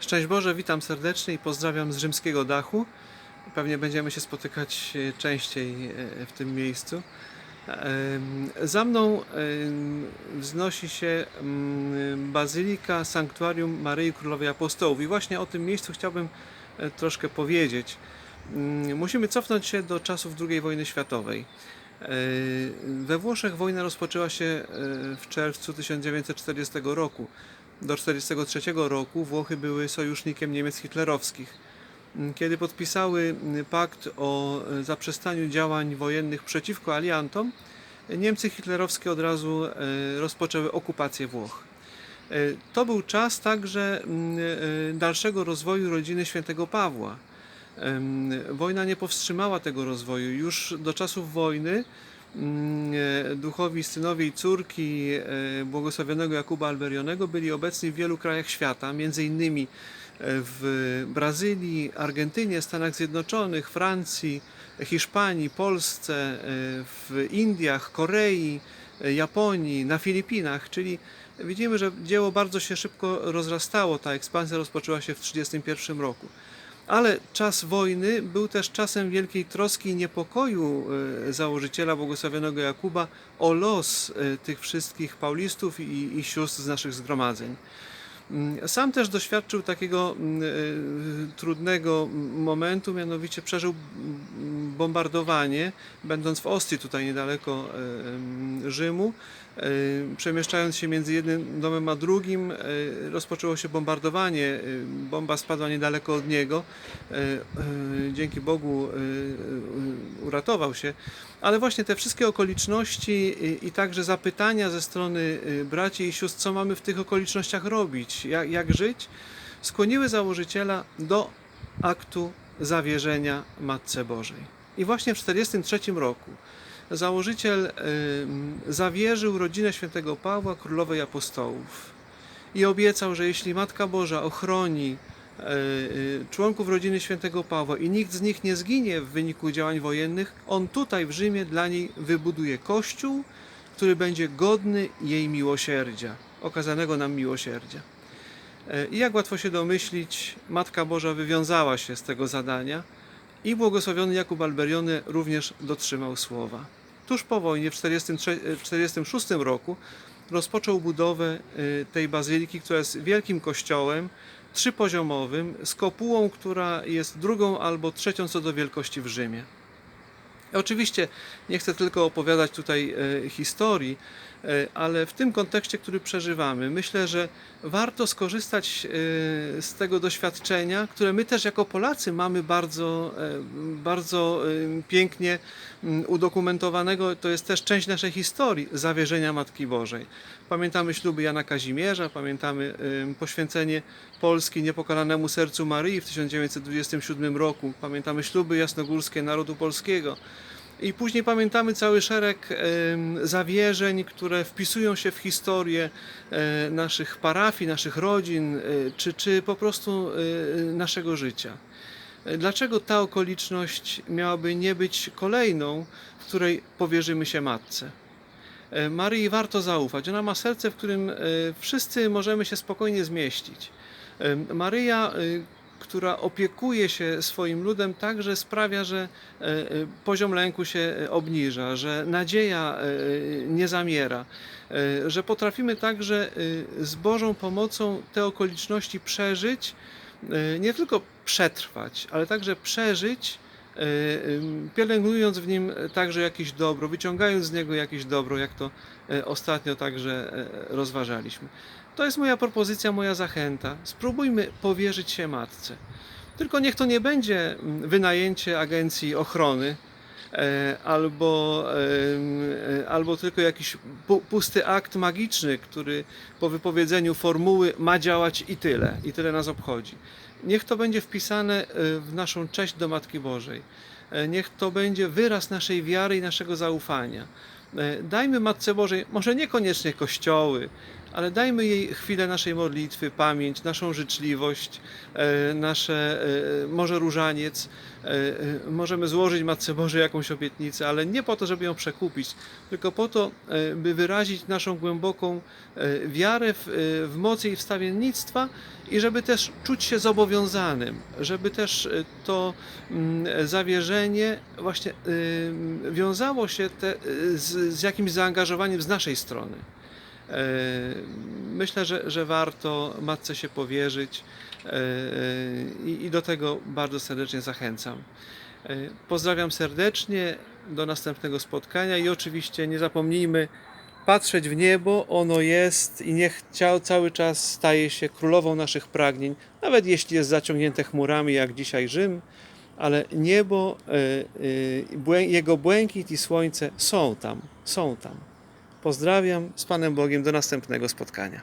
Szczęść Boże, witam serdecznie i pozdrawiam z rzymskiego dachu. Pewnie będziemy się spotykać e, częściej e, w tym miejscu. Za mną wznosi się mm, Bazylika Sanktuarium Maryi Królowej Apostołów i właśnie o tym miejscu chciałbym e, troszkę powiedzieć. Mm, Musimy cofnąć się do czasów II wojny światowej. We Włoszech wojna rozpoczęła się w czerwcu 1940 roku. Do 1943 roku Włochy były sojusznikiem Niemiec hitlerowskich. Kiedy podpisały pakt o zaprzestaniu działań wojennych przeciwko aliantom, Niemcy hitlerowskie od razu e, rozpoczęły okupację Włoch. E, To był czas także mm, e, dalszego rozwoju rodziny świętego Pawła. Wojna nie powstrzymała tego rozwoju. Już do czasów wojny duchowi synowie i córki e, błogosławionego Jakuba Alberionego byli obecni w wielu krajach świata, między innymi e, w Brazylii, Argentynie, Stanach Zjednoczonych, Francji, Hiszpanii, Polsce, e, w Indiach, Korei, e, Japonii, na Filipinach, czyli widzimy, że dzieło bardzo się szybko rozrastało. Ta ekspansja rozpoczęła się w 1931 roku. Ale czas wojny był też czasem wielkiej troski i niepokoju e, założyciela błogosławionego Jakuba o los e, tych wszystkich paulistów i, i sióstr z naszych zgromadzeń. Mm, Sam też doświadczył takiego mm, e, trudnego momentu, mianowicie przeżył mm, bombardowanie, będąc w Ostrii, tutaj niedaleko e, Rzymu. E, Przemieszczając się między jednym domem a drugim, e, rozpoczęło się bombardowanie. Bomba spadła niedaleko od niego. Dzięki Bogu uratował się. Ale właśnie te wszystkie okoliczności i, także zapytania ze strony braci i sióstr, co mamy w tych okolicznościach robić, jak, jak żyć, skłoniły założyciela do aktu zawierzenia Matce Bożej. I właśnie w 1943 roku założyciel zawierzył rodzinę świętego Pawła królowej apostołów i obiecał, że jeśli Matka Boża ochroni e, e, członków rodziny świętego Pawła i nikt z nich nie zginie w wyniku działań wojennych, on tutaj w Rzymie dla niej wybuduje kościół, który będzie godny jej miłosierdzia, okazanego nam miłosierdzia. E, I jak łatwo się domyślić, Matka Boża wywiązała się z tego zadania i błogosławiony Jakub Alberiony również dotrzymał słowa. Tuż po wojnie w 1946 roku rozpoczął budowę y, tej bazyliki, która jest wielkim kościołem trzypoziomowym z kopułą, która jest drugą albo trzecią co do wielkości w Rzymie. Oczywiście nie chcę tylko opowiadać tutaj e, historii, e, ale w tym kontekście, który przeżywamy, myślę, że warto skorzystać e, z tego doświadczenia, które my też jako Polacy mamy bardzo, bardzo pięknie udokumentowanego. To jest też część naszej historii zawierzenia Matki Bożej. Pamiętamy śluby Jana Kazimierza, pamiętamy poświęcenie Polski niepokalanemu sercu Maryi w 1927 roku, pamiętamy śluby jasnogórskie narodu polskiego. I później pamiętamy cały szereg zawierzeń, które wpisują się w historię e, naszych parafii, naszych rodzin, e, czy, czy po prostu e, naszego życia. Dlaczego ta okoliczność miałaby nie być kolejną, w której powierzymy się Matce? Maryi warto zaufać. Ona ma serce, w którym wszyscy możemy się spokojnie zmieścić. Maryja, która opiekuje się swoim ludem, także sprawia, że e, e, poziom lęku się e, obniża, że nadzieja nie zamiera, że potrafimy także z Bożą pomocą te okoliczności przeżyć, nie tylko przetrwać, ale także przeżyć, pielęgnując w nim także jakieś dobro, wyciągając z niego jakieś dobro, jak to e, ostatnio także e, rozważaliśmy. To jest moja propozycja, moja zachęta. Spróbujmy powierzyć się matce. Tylko niech to nie będzie wynajęcie agencji ochrony, e, albo, e, albo tylko jakiś pu- pusty akt magiczny, który po wypowiedzeniu formuły ma działać i tyle, i tyle nas obchodzi. Niech to będzie wpisane e, w naszą cześć do Matki Bożej. E, Niech to będzie wyraz naszej wiary i naszego zaufania. E, Dajmy Matce Bożej, może niekoniecznie kościoły, ale dajmy jej chwilę naszej modlitwy, pamięć, naszą życzliwość, e, nasze, e, może różaniec. E, Możemy złożyć Matce Bożej jakąś obietnicę, ale nie po to, żeby ją przekupić, tylko po to, by wyrazić naszą głęboką wiarę w, w moc jej wstawiennictwa i żeby też czuć się zobowiązanym, żeby też to mm, zawierzenie właśnie wiązało się te, z, z jakimś zaangażowaniem z naszej strony. E, Myślę, że, że warto matce się powierzyć e, i, i do tego bardzo serdecznie zachęcam. E, Pozdrawiam serdecznie, do następnego spotkania i oczywiście nie zapomnijmy patrzeć w niebo, ono jest i niech cia- cały czas staje się królową naszych pragnień, nawet jeśli jest zaciągnięte chmurami, jak dzisiaj Rzym, ale niebo, e, e, jego błękit i słońce są tam, są tam. Pozdrawiam z Panem Bogiem, do następnego spotkania.